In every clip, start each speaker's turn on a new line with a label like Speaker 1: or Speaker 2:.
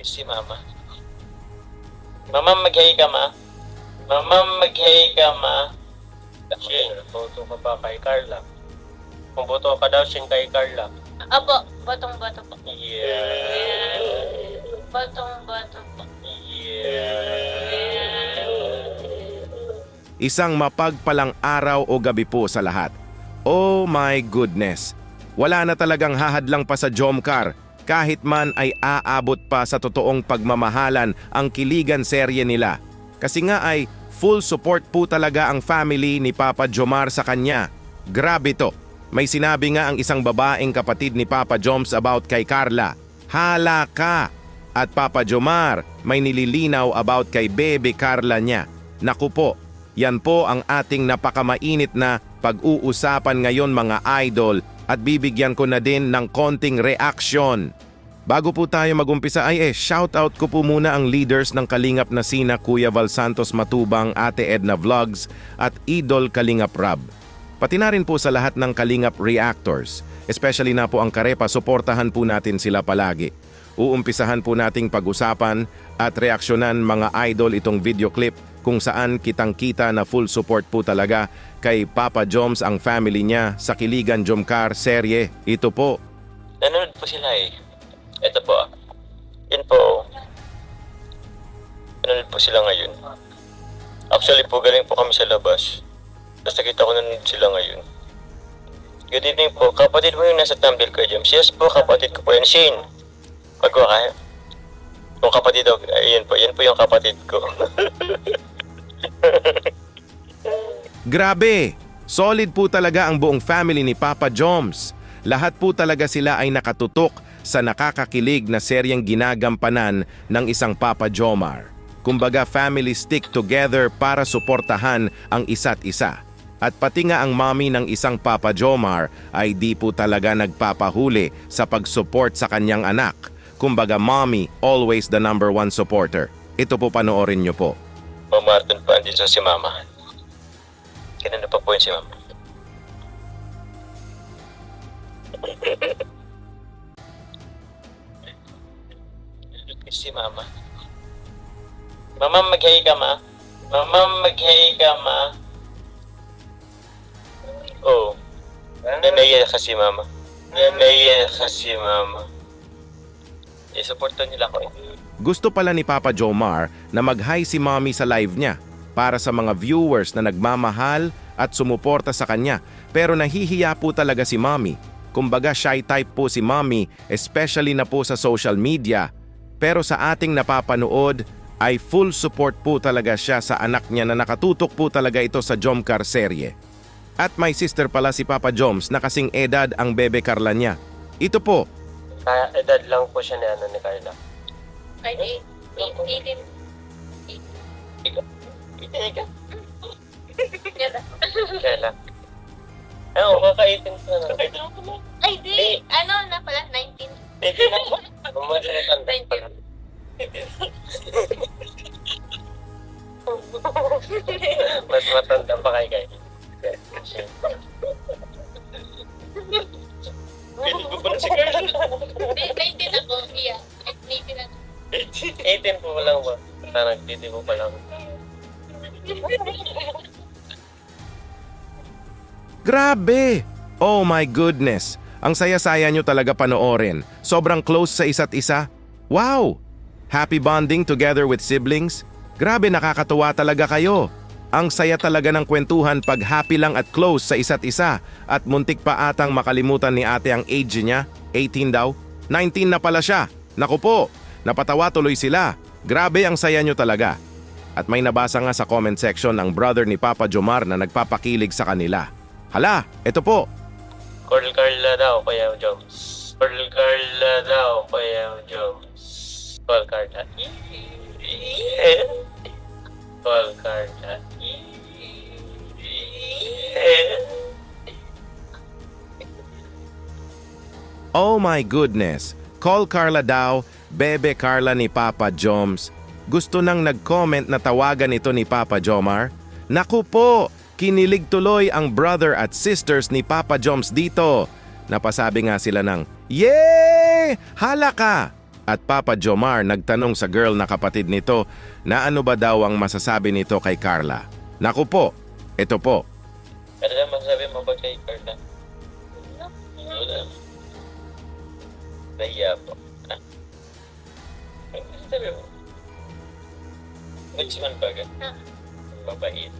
Speaker 1: Si Mama. Mama, mag-hey ka, ma. Mama, mag-hey ka, ma. Shin, boto ka ba kay Carla? Kung boto ka daw, Shin, kay Carla.
Speaker 2: Apo, batong-bato po.
Speaker 1: Yeah.
Speaker 2: Batong-bato po.
Speaker 1: Yeah.
Speaker 3: Isang mapagpalang araw o gabi po sa lahat. Oh my goodness! Wala na talagang hahadlang pa sa Jomcar kahit man ay aabot pa sa totoong pagmamahalan ang kiligan serye nila. Kasi nga ay full support po talaga ang family ni Papa Jomar sa kanya. Grabe to. May sinabi nga ang isang babaeng kapatid ni Papa Joms about kay Carla. Hala ka! At Papa Jomar may nililinaw about kay Bebe Carla niya. Naku po, yan po ang ating napakamainit na pag-uusapan ngayon mga idol at bibigyan ko na din ng konting reaction. Bago po tayo magumpisa ay eh, shoutout ko po muna ang leaders ng Kalingap na sina Kuya Val Santos Matubang, Ate Edna Vlogs at Idol Kalingap Rab. Pati na rin po sa lahat ng Kalingap Reactors, especially na po ang Karepa, suportahan po natin sila palagi. Uumpisahan po nating pag-usapan at reaksyonan mga idol itong video clip kung saan kitang-kita na full support po talaga kay Papa Joms ang family niya sa Kiligan Jomcar serye. Ito po,
Speaker 1: Nanonood po sila eh. Ito po. Yun po. Nanonood po sila ngayon. Actually po, galing po kami sa labas. Tapos nakita ko nanonood sila ngayon. Good evening po. Kapatid mo yung nasa thumbnail ko, James. Yes po, kapatid ko po yan. Shane. Pagwa ka. Kung kapatid daw, ayun po. Yan po yung kapatid ko.
Speaker 3: Grabe! Solid po talaga ang buong family ni Papa Joms. Lahat po talaga sila ay nakatutok sa nakakakilig na seryeng ginagampanan ng isang Papa Jomar. Kumbaga family stick together para suportahan ang isa't isa. At pati nga ang mommy ng isang Papa Jomar ay di po talaga nagpapahuli sa pag-support sa kanyang anak. Kumbaga mommy, always the number one supporter. Ito po panoorin niyo po.
Speaker 1: O Martin pa, andito si Mama. Kanina pa po yun si Mama. si Mama. Mama, mag-hey ka, ma. Mama, mag-hey ka, ma. Oh. Nanaya ka si Mama. Nanaya ka si Mama. I-supportan nila ko eh.
Speaker 3: Gusto pala ni Papa Jomar na mag-hi si Mommy sa live niya para sa mga viewers na nagmamahal at sumuporta sa kanya. Pero nahihiya po talaga si Mommy. Kumbaga shy type po si Mommy, especially na po sa social media. Pero sa ating napapanood, ay full support po talaga siya sa anak niya na nakatutok po talaga ito sa Jomcar serye. At may sister pala si Papa Joms na kasing edad ang bebe Carla niya. Ito po,
Speaker 1: Kaya edad lang po siya ni, ano, ni Carla.
Speaker 2: Ay, di. 18.
Speaker 1: Hindi ka.
Speaker 2: Yan na.
Speaker 1: Kailan? Ay, oo, kakaitin ko na. Kakaitin ko na.
Speaker 2: Ay, di. Ano na pala? 19.
Speaker 1: Hindi na po. Nagtiti ko pa lang.
Speaker 3: Grabe! Oh my goodness! Ang saya-saya nyo talaga panoorin. Sobrang close sa isa't isa. Wow! Happy bonding together with siblings. Grabe nakakatuwa talaga kayo. Ang saya talaga ng kwentuhan pag happy lang at close sa isa't isa at muntik pa atang makalimutan ni ate ang age niya, 18 daw. 19 na pala siya. Naku po, napatawa tuloy sila. Grabe ang saya nyo talaga. At may nabasa nga sa comment section ang brother ni Papa Jomar na nagpapakilig sa kanila. Hala, ito po.
Speaker 1: Coral Carla daw, Kuya Jones. Coral Carla daw, Kuya Jones. Coral Carla. Coral Carla.
Speaker 3: Oh my goodness! Call Carla daw, bebe Carla ni Papa Joms. Gusto nang nag-comment na tawagan ito ni Papa Jomar? Naku po, kinilig tuloy ang brother at sisters ni Papa Joms dito. Napasabi nga sila ng, Yay! Hala ka! at Papa Jomar nagtanong sa girl na kapatid nito na ano ba daw ang masasabi nito kay Carla. Naku po, ito po.
Speaker 1: Ano lang masasabi mo ba kay Carla? Wala. Nahiya po. Ha? Mo? Which one ba ka?
Speaker 2: Ah.
Speaker 1: Mabait.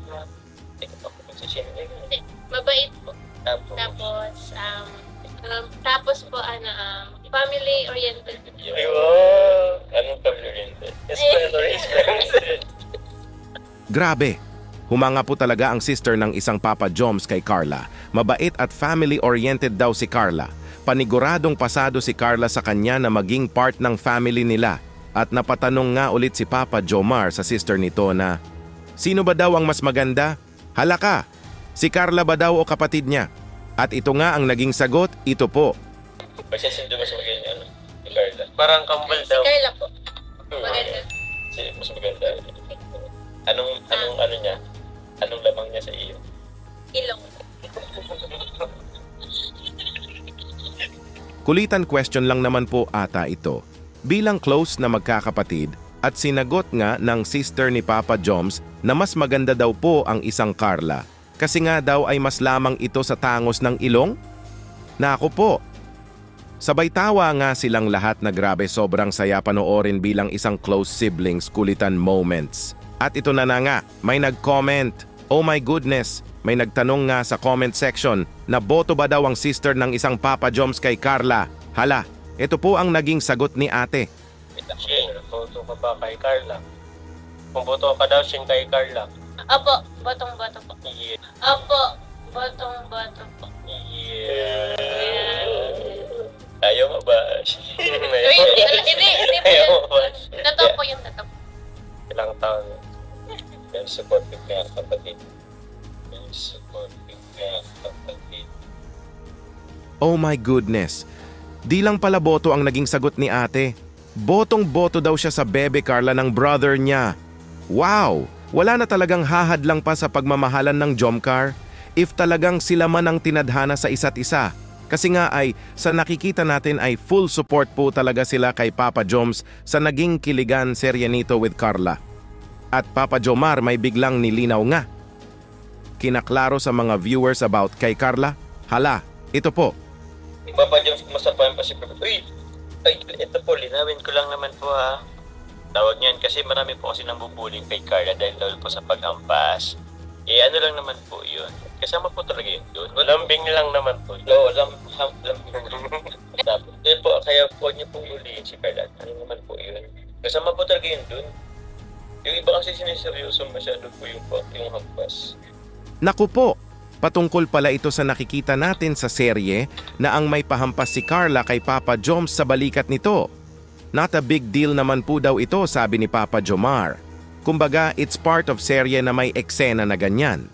Speaker 1: Ikaw pa ko magsasiyempre.
Speaker 2: Hindi, mabait po.
Speaker 1: Tapos,
Speaker 2: Tapos, um, um, tapos po, ano, um, family-oriented.
Speaker 1: Ay, wow! Anong family-oriented? Spoiler-oriented.
Speaker 3: Grabe! Humanga po talaga ang sister ng isang Papa Joms kay Carla. Mabait at family-oriented daw si Carla. Paniguradong pasado si Carla sa kanya na maging part ng family nila. At napatanong nga ulit si Papa Jomar sa sister nito na, Sino ba daw ang mas maganda? Halaka! Si Carla ba daw o kapatid niya? At ito nga ang naging sagot, ito po.
Speaker 1: Basta sindo mas maganda, ano? Si Carla. Parang kambal
Speaker 2: Si Carla po.
Speaker 1: Hmm.
Speaker 2: Maganda.
Speaker 1: Si, mas maganda. Anong, anong, ano niya? Anong lamang niya sa iyo?
Speaker 2: Ilong.
Speaker 3: Kulitan question lang naman po ata ito. Bilang close na magkakapatid at sinagot nga ng sister ni Papa Joms na mas maganda daw po ang isang Carla kasi nga daw ay mas lamang ito sa tangos ng ilong? Nako po. Sabay tawa nga silang lahat na grabe sobrang saya panoorin bilang isang close siblings kulitan moments. At ito na na nga, may nag-comment. Oh my goodness, may nagtanong nga sa comment section na boto ba daw ang sister ng isang Papa Joms kay Carla? Hala, ito po ang naging sagot ni ate.
Speaker 1: Shane, boto ka ba kay Carla? Kung boto ka daw, Shane, kay Carla.
Speaker 2: Opo, botong-boto po.
Speaker 1: Yeah.
Speaker 2: Opo, botong-boto po.
Speaker 1: Yeah. Ayaw mo ba?
Speaker 2: Uy, hindi, hindi, hindi po
Speaker 1: Ayaw
Speaker 2: yun.
Speaker 1: mo ba?
Speaker 2: Totoo po yung totoo.
Speaker 1: Ilang taon? Very supportive ka, kapatid. Very supportive ka, kapatid.
Speaker 3: Oh my goodness. Di lang pala boto ang naging sagot ni ate. Botong-boto daw siya sa bebe Carla ng brother niya. Wow! Wala na talagang hahadlang pa sa pagmamahalan ng Jomcar if talagang sila man ang tinadhana sa isa't isa. Kasi nga ay sa nakikita natin ay full support po talaga sila kay Papa Joms sa naging kiligan serye nito with Carla. At Papa Jomar may biglang nilinaw nga. Kinaklaro sa mga viewers about kay Carla. Hala, ito po,
Speaker 1: Papa James, masapayan pa si Papa. Uy! Ay, ito po, linawin ko lang naman po ha. Tawag niyan kasi marami po kasi nambubuling kay Carla dahil daw po sa pag-ampas. Eh, ano lang naman po yun. Kasama po talaga yun doon. Lambing lang naman po. Oo, lam, ham, lambing. Tapos, yun po, kaya po niyo pong ulihin si Carla. Ano naman po yun. Kasama po talaga yun doon. Yung iba kasi siniseryoso masyado po yung, yung hampas.
Speaker 3: Naku po, patungkol pala ito sa nakikita natin sa serye na ang may pahampas si Carla kay Papa Joms sa balikat nito. Not a big deal naman po daw ito sabi ni Papa Jomar. Kumbaga, it's part of serye na may eksena na ganyan.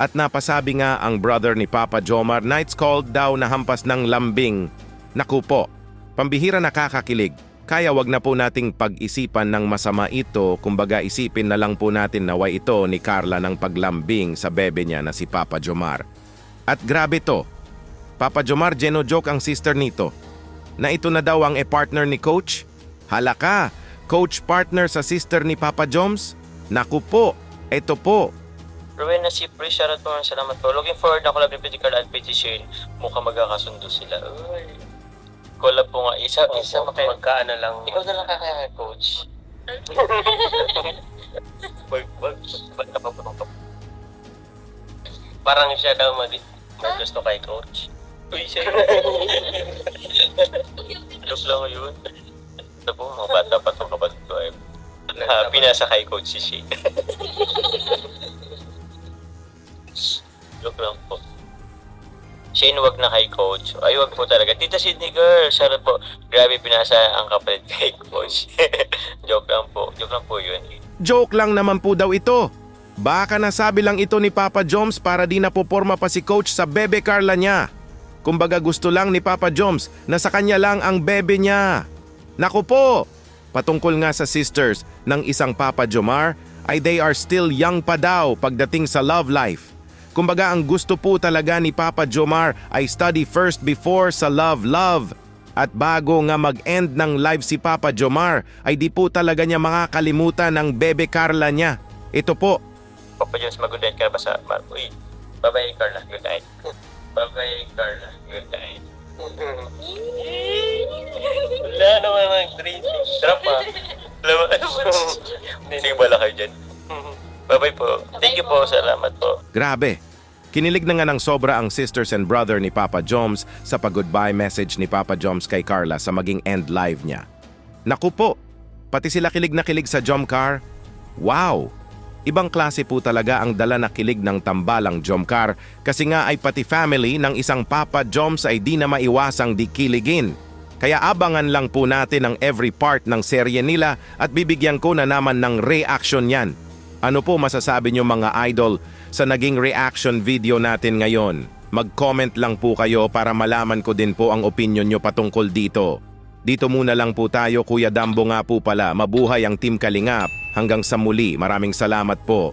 Speaker 3: At napasabi nga ang brother ni Papa Jomar na it's called daw na hampas ng lambing. Naku po, pambihira nakakakilig. Kaya wag na po nating pag-isipan ng masama ito, kumbaga isipin na lang po natin na way ito ni Carla ng paglambing sa bebe niya na si Papa Jomar. At grabe to, Papa Jomar geno-joke ang sister nito, na ito na daw ang e-partner ni Coach. Halaka, Coach partner sa sister ni Papa Joms? Naku po, ito po.
Speaker 1: Rowena si Pre, shoutout po. Salamat po. Looking forward na collab ni Carla at Petit Shane. Mukhang magkakasundo sila. Uy. Collab po nga. Isa, isa pa kayo. Magkaano lang. Ikaw na lang kakaya coach. Wag, wag, wag na pa po Parang siya daw mag, mag gusto kay coach. Uy, siya. Joke lang yun. Ito po, mga bata pa itong kapatid ko ay happy na sa kay coach si Shane. Joke lang po. Shane, wag na kay coach. Ay, wag po talaga. Tita Sydney girl, sarap po. Grabe pinasa ang kapatid kay coach. Joke lang po. Joke lang po yun.
Speaker 3: Joke lang naman po daw ito. Baka nasabi lang ito ni Papa Joms para di napoporma pa si Coach sa bebe Carla niya. Kumbaga gusto lang ni Papa Joms na sa kanya lang ang bebe niya. Naku po! Patungkol nga sa sisters ng isang Papa Jomar ay they are still young pa daw pagdating sa love life. Kumbaga ang gusto po talaga ni Papa Jomar ay study first before sa love love. At bago nga mag-end ng live si Papa Jomar, ay di po talaga niya makakalimutan ang bebe Carla niya. Ito po,
Speaker 1: Papa Jones, mag-good night ka ba sa... Uy, bye-bye Carla, good night. bye-bye Carla, good night. Wala naman ang drink. Sarap pa. Alam Sige bala kayo dyan. Bye-bye po. Thank you po. Salamat po.
Speaker 3: Grabe. Kinilig na nga ng sobra ang sisters and brother ni Papa Joms sa pag-goodbye message ni Papa Joms kay Carla sa maging end live niya. Naku po, pati sila kilig na kilig sa Jomcar. Wow! Ibang klase po talaga ang dala na kilig ng tambalang Jomcar kasi nga ay pati family ng isang Papa Joms ay di na maiwasang di kiligin. Kaya abangan lang po natin ang every part ng serye nila at bibigyan ko na naman ng reaction yan. Ano po masasabi nyo mga idol sa naging reaction video natin ngayon? Mag-comment lang po kayo para malaman ko din po ang opinion nyo patungkol dito. Dito muna lang po tayo Kuya Dambo nga po pala. Mabuhay ang Team Kalingap. Hanggang sa muli, maraming salamat po.